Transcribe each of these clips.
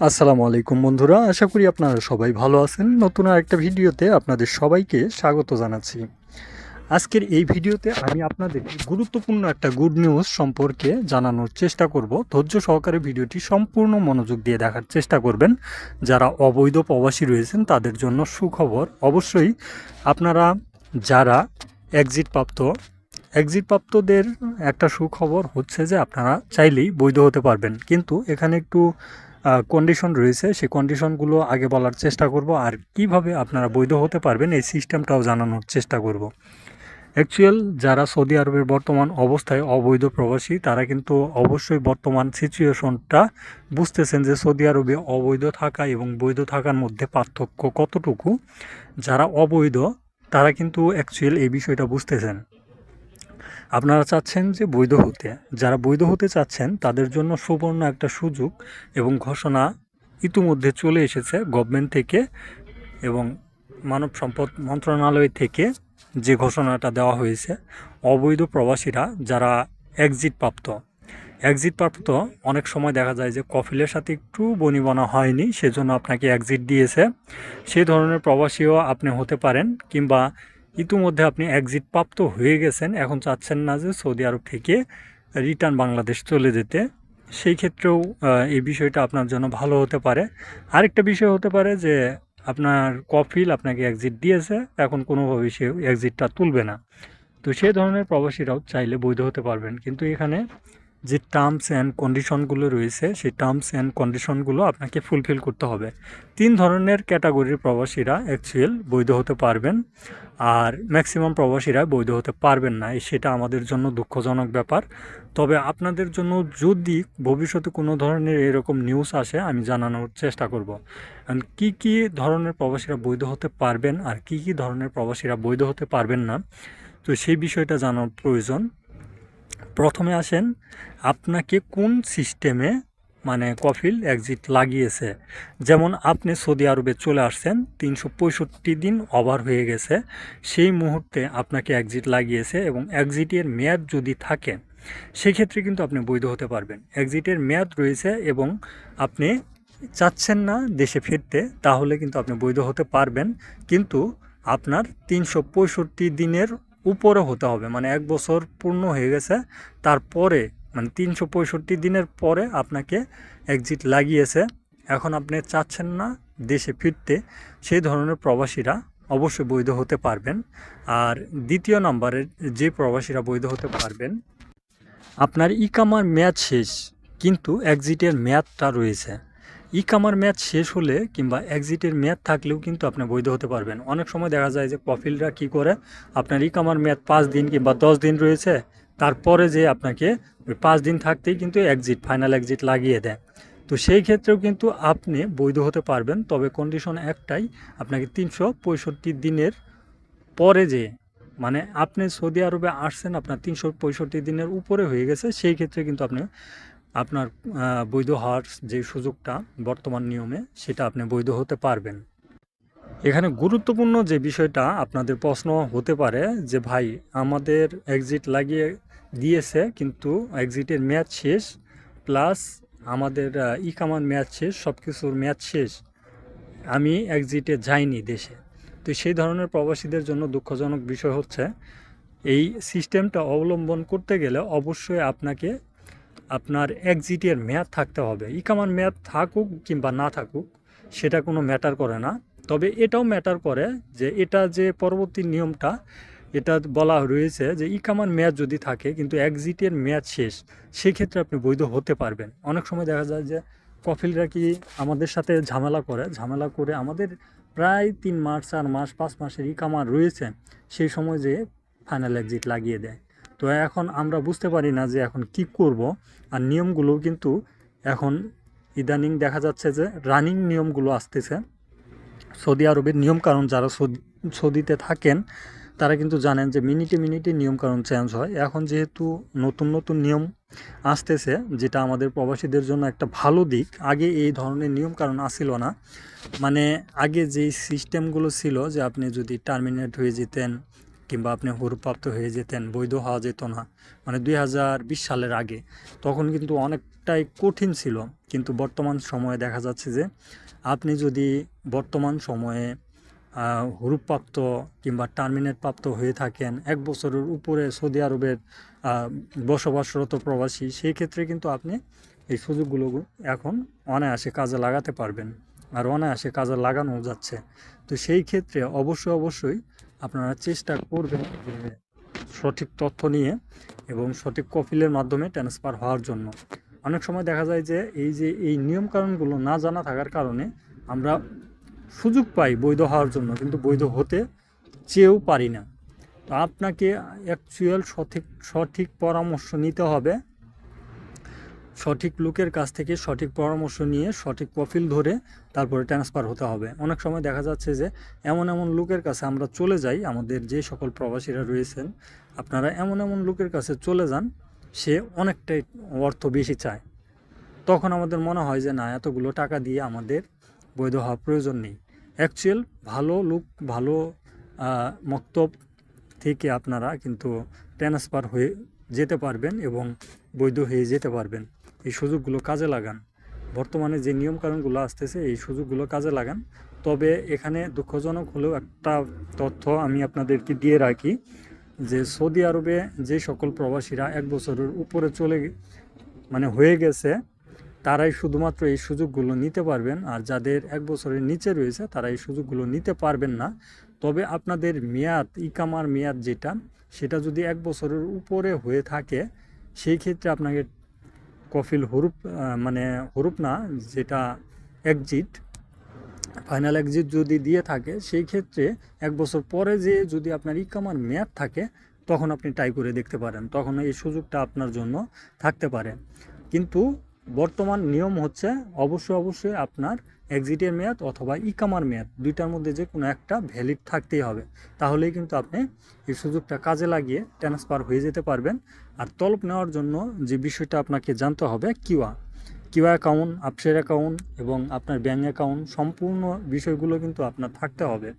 আসসালামু আলাইকুম বন্ধুরা, আশা করি আপনারা সবাই ভালো আছেন। নতুন আর একটা ভিডিওতে আপনাদের সবাইকে স্বাগত জানাচ্ছি। আজকের এই ভিডিওতে আমি আপনাদের গুরুত্বপূর্ণ একটা গুড নিউজ সম্পর্কে জানানোর চেষ্টা করব। ধৈর্য সহকারে ভিডিওটি সম্পূর্ণ মনোযোগ দিয়ে দেখার চেষ্টা করবেন। যারা অবৈধ প্রবাসী রয়েছেন, তাদের জন্য সুখবর। অবশ্যই আপনারা যারা এক্সিট প্রাপ্ত এক্সিট প্রাপ্তদের একটা সুখবর হচ্ছে যে আপনারা চাইলেই বৈধ হতে পারবেন। কিন্তু এখানে একটু কন্ডিশন রয়েছে, সেই কন্ডিশনগুলো আগে বলার চেষ্টা করব। আর কীভাবে আপনারা বৈধ হতে পারবেন, এই সিস্টেমটাও জানানোর চেষ্টা করব। অ্যাকচুয়াল যারা সৌদি আরবের বর্তমান অবস্থায় অবৈধ প্রবাসী, তারা কিন্তু অবশ্যই বর্তমান সিচুয়েশনটা বুঝতেছেন যে সৌদি আরবে অবৈধ থাকা এবং বৈধ থাকার মধ্যে পার্থক্য কতটুকু। যারা অবৈধ, তারা কিন্তু অ্যাকচুয়াল এই বিষয়টা বুঝতেছেন। আপনারা চাচ্ছেন যে বৈধ হতে। যারা বৈধ হতে চাচ্ছেন, তাদের জন্য সুবর্ণ একটা সুযোগ এবং ঘোষণা ইতিমধ্যে চলে এসেছে গভর্নমেন্ট থেকে এবং মানব সম্পদ মন্ত্রণালয় থেকে যে ঘোষণাটা দেওয়া হয়েছে। অবৈধ প্রবাসীরা যারা এক্সিট প্রাপ্ত এক্সিট প্রাপ্ত অনেক সময় দেখা যায় যে কফিলের সাথে একটু বনিবনা হয়নি, সেজন্য আপনাকে এক্সিট দিয়েছে। সেই ধরনের প্রবাসীও আপনি হতে পারেন কিংবা ইতিমধ্যে আপনি এক্সিট প্রাপ্ত হয়ে গেছেন, এখন চাচ্ছেন না যে সৌদি আরব থেকে রিটার্ন বাংলাদেশ চলে যেতে। সেই ক্ষেত্রেও এই বিষয়টা আপনার জন্য ভালো হতে পারে। আরেকটা বিষয় হতে পারে যে, আপনার কফিল আপনাকে এক্সিট দিয়েছে, এখন কোনোভাবেই সে এক্সিটটা তুলবে না। তো সেই ধরনের প্রবাসীরাও চাইলে বৈধ হতে পারবেন। কিন্তু এখানে যে টার্মস অ্যান্ড কন্ডিশনগুলো রয়েছে, সেই টার্মস অ্যান্ড কন্ডিশনগুলো আপনাকে ফুলফিল করতে হবে। তিন ধরনের ক্যাটাগরির প্রবাসীরা অ্যাকচুয়াল বৈধ হতে পারবেন আর ম্যাক্সিমাম প্রবাসীরা বৈধ হতে পারবেন না। সেটা আমাদের জন্য দুঃখজনক ব্যাপার। তবে আপনাদের জন্য যদি ভবিষ্যতে কোনো ধরনের এরকম নিউজ আসে, আমি জানানোর চেষ্টা করব। কি কি ধরনের প্রবাসীরা বৈধ হতে পারবেন আর কি কি ধরনের প্রবাসীরা বৈধ হতে পারবেন না, তো সেই বিষয়টা জানার প্রয়োজন। প্রথমে আসেন, আপনাকে কোন সিস্টেমে মানে কফিল এক্সিট লাগিয়েছে? যেমন আপনি সৌদি আরবে চলে আসছেন, তিনশো পঁয়ষট্টি দিন ওভার হয়ে গেছে, সেই মুহূর্তে আপনাকে এক্সিট লাগিয়েছে এবং এক্সিটের মেয়াদ যদি থাকে, সেক্ষেত্রে কিন্তু আপনি বৈধ হতে পারবেন। এক্সিটের মেয়াদ রয়েছে এবং আপনি চাচ্ছেন না দেশে ফিরতে, তাহলে কিন্তু আপনি বৈধ হতে পারবেন, কিন্তু আপনার তিনশো পঁয়ষট্টি দিনের উপরে হতে হবে। মানে এক বছর পূর্ণ হয়ে গেছে। তারপরে মানে তিনশো পঁয়ষট্টি দিনের পরে আপনাকে এক্সিট লাগিয়েছে। এখন আপনি চাচ্ছেন না দেশে ফিরতে, সেই ধরনের প্রবাসীরা অবশ্যই বৈধ হতে পারবেন। আর দ্বিতীয় নম্বরের যে প্রবাসীরা বৈধ হতে পারবেন, আপনার ইকামার মেয়াদ শেষ, কিন্তু এক্সিটের মেয়াদটা রয়েছে। ইকামার মেয়াদ শেষ হলে কিংবা এক্সিটের মেয়াদ থাকলেও কিন্তু আপনি বৈধ হতে পারবেন। অনেক সময় দেখা যায় যে কফিলরা কি করে? আপনার ইকামার মেয়াদ পাঁচ দিন কিংবা দশ দিন রয়েছে, তারপরে যে আপনাকে ওই পাঁচ দিন থাকতেই কিন্তু এক্সিট ফাইনাল এক্সিট লাগিয়ে দেয়। তো সেই ক্ষেত্রেও কিন্তু আপনি বৈধ হতে পারবেন, তবে কন্ডিশন একটাই, আপনাকে তিনশো পঁয়ষট্টি দিনের পরে যে মানে আপনি সৌদি আরবে আসছেন, আপনার তিনশো পঁয়ষট্টি দিনের উপরে হয়ে গেছে, সেই ক্ষেত্রে কিন্তু আপনি আপনার বৈধ হওয়ার যে সুযোগটা বর্তমান নিয়মে, সেটা আপনি বৈধ হতে পারবেন। এখানে গুরুত্বপূর্ণ যে বিষয়টা আপনাদের প্রশ্ন হতে পারে যে, ভাই, আমাদের এক্সিট লাগিয়ে দিয়েছে, কিন্তু এক্সিটের মেয়াদ শেষ প্লাস আমাদের ই কামার মেয়াদ শেষ সব কিছুর মেয়াদ শেষ। আমি এক্সিটে যাইনি দেশে। তো সেই ধরনের প্রবাসীদের জন্য দুঃখজনক বিষয় হচ্ছে, এই সিস্টেমটা অবলম্বন করতে গেলে অবশ্যই আপনাকে আপনার এক্সিটের মেয়াদ থাকতে হবে। ইকামার মেয়াদ থাকুক কিংবা না থাকুক, সেটা কোনো ম্যাটার করে না। তবে এটাও ম্যাটার করে যে এটা যে পরবর্তী নিয়মটা, এটা বলা রয়েছে যে ইকামার মেয়াদ যদি থাকে, কিন্তু এক্সিটের মেয়াদ শেষ, সেক্ষেত্রে আপনি বৈধ হতে পারবেন। অনেক সময় দেখা যায় যে কফিলরা কি আমাদের সাথে ঝামেলা করে? ঝামেলা করে আমাদের প্রায় তিন মাস, চার মাস, পাঁচ মাসের ইকামার রয়েছে, সেই সময় যে ফাইনাল এক্সিট লাগিয়ে দেয়। তো এখন আমরা বুঝতে পারি না যে এখন কি করব। আর নিয়মগুলো কিন্তু এখন ইদানিং দেখা যাচ্ছে যে রানিং নিয়মগুলো আসতেছে। সৌদি আরবের নিয়মকানুন যারা সৌদিতে থাকেন, তারা কিন্তু জানেন যে মিনিটে মিনিটে নিয়মকানুন চেঞ্জ হয়। এখন যেহেতু নতুন নতুন নিয়ম আসতেছে, যেটা আমাদের প্রবাসীদের জন্য একটা ভালো দিক, আগে এই ধরনের নিয়মকানুন আসছিল না। মানে আগে যেই সিস্টেমগুলো ছিল যে আপনি যদি টার্মিনেট হয়ে যেতেন কিংবা আপনি হুরপ্রাপ্ত হয়ে যেতেন, বৈধ হওয়া যেত না। মানে দুই হাজার বিশ সালের আগে। তখন কিন্তু অনেকটাই কঠিন ছিল। কিন্তু বর্তমান সময়ে দেখা যাচ্ছে যে, আপনি যদি বর্তমান সময়ে হুরুপ্রাপ্ত কিংবা টার্মিনেট প্রাপ্ত হয়ে থাকেন, এক বছরের উপরে সৌদি আরবের বসবাসরত প্রবাসী, সেই ক্ষেত্রে কিন্তু আপনি এই সুযোগগুলো এখন অনায়াসে কাজে লাগাতে পারবেন। আর অনায়াসে কাজে লাগানো যাচ্ছে। তো সেই ক্ষেত্রে অবশ্যই অবশ্যই আপনারা চেষ্টা করবেন যে সঠিক তথ্য নিয়ে এবং সঠিক কপিলের মাধ্যমে ট্রান্সফার হওয়ার জন্য। অনেক সময় দেখা যায় যে এই যে এই নিয়মকানুনগুলো না জানা থাকার কারণে আমরা সুযোগ পাই বৈধ হওয়ার জন্য, কিন্তু বৈধ হতে চেয়েও পারি না। তো আপনাকে অ্যাকচুয়াল সঠিক সঠিক পরামর্শ নিতে হবে। সঠিক লোকের কাছ থেকে সঠিক পরামর্শ নিয়ে সঠিক প্রফিল ধরে তারপরে ট্রান্সফার হতে হবে। অনেক সময় দেখা যাচ্ছে যে এমন এমন লোকের কাছে আমরা চলে যাই, আমাদের যে সকল প্রবাসীরা রয়েছেন, আপনারা এমন এমন লোকের কাছে চলে যান, সে অনেকটাই অর্থ বেশি চায়। তখন আমাদের মনে হয় যে না, এতগুলো টাকা দিয়ে আমাদের বৈধ হওয়ার প্রয়োজন নেই। অ্যাকচুয়াল ভালো লোক, ভালো মক্তব থেকে আপনারা কিন্তু ট্রান্সফার হয়ে যেতে পারবেন এবং বৈধ হয়ে যেতে পারবেন। এই সুযোগগুলো কাজে লাগান। বর্তমানে যে নিয়মকানুনগুলো আসতেছে, এই সুযোগগুলো কাজে লাগান। তবে এখানে দুঃখজনক হলেও একটা তথ্য আমি আপনাদেরকে দিয়ে রাখি যে সৌদি আরবে যে সকল প্রবাসীরা এক বছরের উপরে চলে মানে হয়ে গেছে, তারাই শুধুমাত্র এই সুযোগগুলো নিতে পারবেন। আর যাদের এক বছরের নিচে রয়েছে, তারা এই সুযোগগুলো নিতে পারবেন না। তবে আপনাদের মেয়াদ, ইকামার মেয়াদ যেটা, সেটা যদি এক বছরের উপরে হয়ে থাকে, সেই ক্ষেত্রে আপনাকে কফিল হরুপ মানে হরুপ না, যেটা একজিট ফাইনাল একজিট যদি দিয়ে থাকে, সেই ক্ষেত্রে এক বছর পরে যে যদি আপনার ইকামার মেয়াদ থাকে, তখন আপনি ট্রাই করে দেখতে পারেন। তখন এই সুযোগটা আপনার জন্য থাকতে পারে। কিন্তু বর্তমান নিয়ম হচ্ছে, অবশ্যই অবশ্যই আপনার এক্সিটের মেয়াদ অথবা ইকামার মেয়াদ দুইটার মধ্যে যে কোনো একটা ভ্যালিড থাকতেই হবে। তাহলেই কিন্তু আপনি এই সুযোগটা কাজে লাগিয়ে ট্রান্সফার হয়ে যেতে পারবেন। আর তলব নেওয়ার জন্য যে বিষয়টা আপনাকে জানতে হবে কিওয়া কিউআর অ্যাকাউন্ট আপসের অ্যাকাউন্ট এবং আপনার ব্যাঙ্ক অ্যাকাউন্ট সম্পূর্ণ বিষয়গুলো কিন্তু আপনার থাকতে হবে।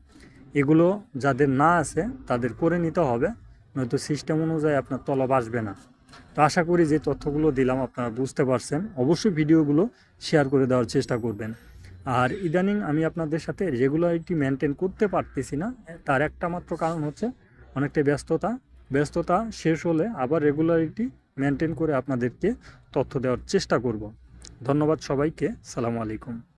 এগুলো যাদের না আছে তাদের করে নিতে হবে, নয়তো সিস্টেম অনুযায়ী আপনার তলব আসবে না। তো আশা করি যে তথ্যগুলো দিলাম, আপনারা বুঝতে পারছেন। অবশ্যই ভিডিওগুলো শেয়ার করে দেওয়ার চেষ্টা করবেন। আর ইদানিং আমি আপনাদের সাথে রেগুলারিটি মেনটেন করতে পারতেছি না। তার একটা মাত্র কারণ হচ্ছে অনেকটা ব্যস্ততা। ব্যস্ততা শেষ হলে আবার রেগুলারিটি মেনটেন করে আপনাদেরকে তথ্য দেওয়ার চেষ্টা করব। ধন্যবাদ সবাইকে। সালামু আলাইকুম।